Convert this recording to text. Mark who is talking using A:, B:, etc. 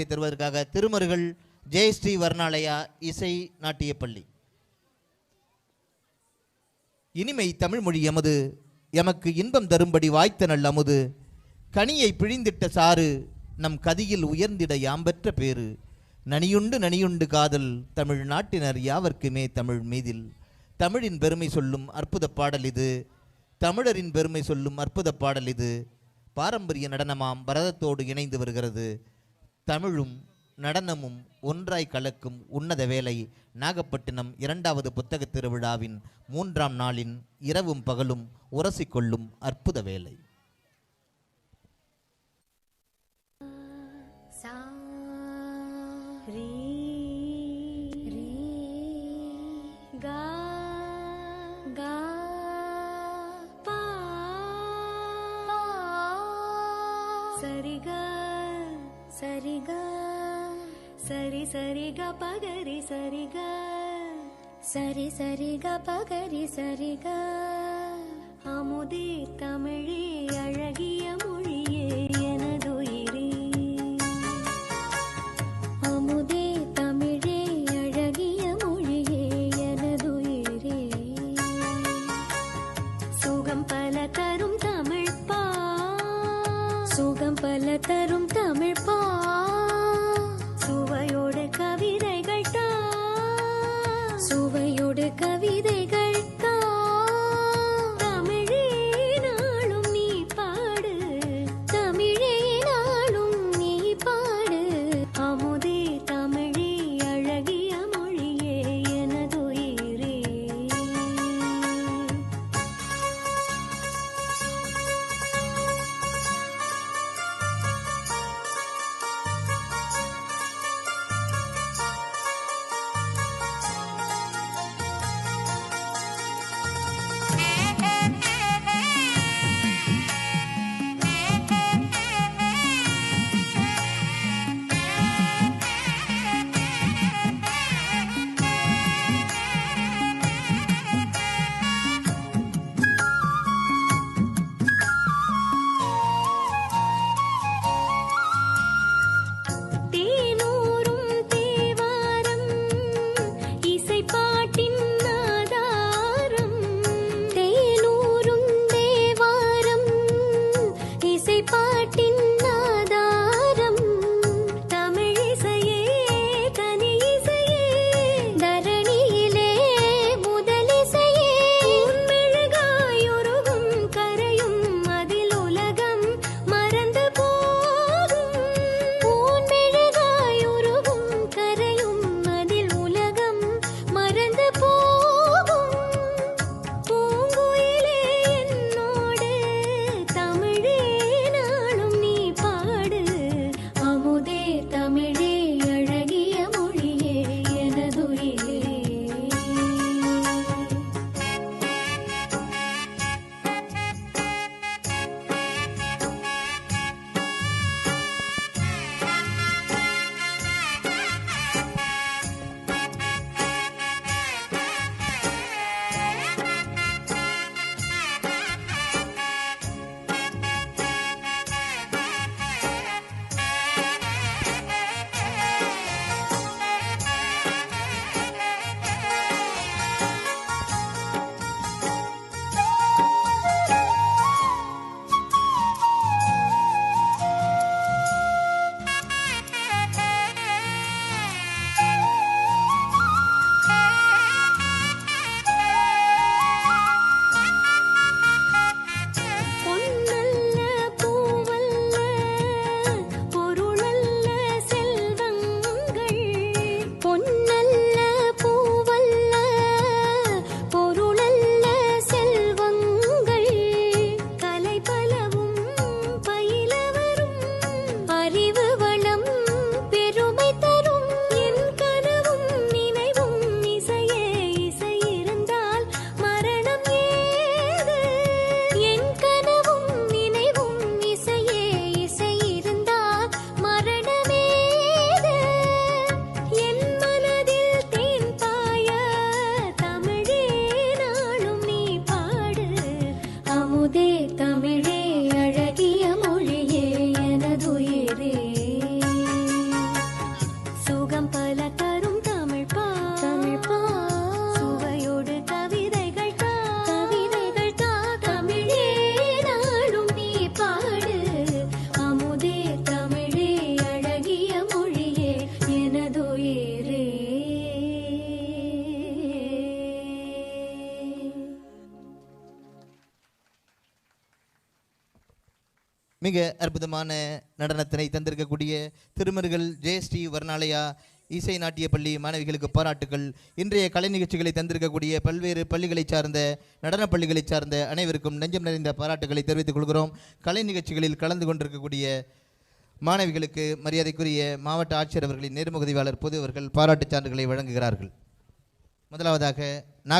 A: கரகாட்டத்தை தருவதற்காக திருமருகள் ஜெயஸ்ரீ வர்ணாலயா இசை நாட்டியப்பள்ளி இனிமை தமிழ் மொழி எமது எமக்கு இன்பம் தரும்படி வாய்த்த நல் அமுது கனியை பிழிந்திட்ட சாறு நம் கதியில் உயர்ந்திட யாம்பெற்ற பேரு நனியுண்டு நனியுண்டு காதல் தமிழ் நாட்டினர் யாவர்க்குமே தமிழ் மீதில். தமிழின் பெருமை சொல்லும் அற்புத பாடல் இது தமிழரின் பெருமை சொல்லும் அற்புத பாடல் இது பாரம்பரிய நடனமாம் பரதத்தோடு இணைந்து வருகிறது. தமிழும் நடனமும் ஒன்றாய் கலக்கும் உன்னத வேலை நாகப்பட்டினம் இரண்டாவது புத்தக திருவிழாவின் மூன்றாம் நாளின் இரவும் பகலும் உரசிக்கொள்ளும் அற்புத வேலை.
B: சரிகா. சரிகா சரி சரிக பகரி சரிகா. சரி சரிக பகரி சரிகா. அமுதே தமிழே அழகிய மொழி சுகம் தரும் தமிழ் பா
A: மிக அற்புதமான நடனத்தினை தந்திருக்கக்கூடிய திருமருகள் ஜெயஸ்ரீ வர்ணாலயா இசை நாட்டிய பள்ளி மாணவிகளுக்கு பாராட்டுகள் இன்றைய கலை நிகழ்ச்சிகளை தந்திருக்கக்கூடிய பல்வேறு பள்ளிகளைச் சார்ந்த நடனப் பள்ளிகளைச் சார்ந்த அனைவருக்கும் நெஞ்சம் நிறைந்த பாராட்டுகளை தெரிவித்துக் கொள்கிறோம். கலை நிகழ்ச்சிகளில் கலந்து கொண்டிருக்கக்கூடிய மாணவிகளுக்கு மரியாதைக்குரிய மாவட்ட ஆட்சியர் அவர்களின் நேர்முகதிவாளர் பொது அவர்கள் பாராட்டுச் சான்றுகளை வழங்குகிறார்கள். முதலாவதாக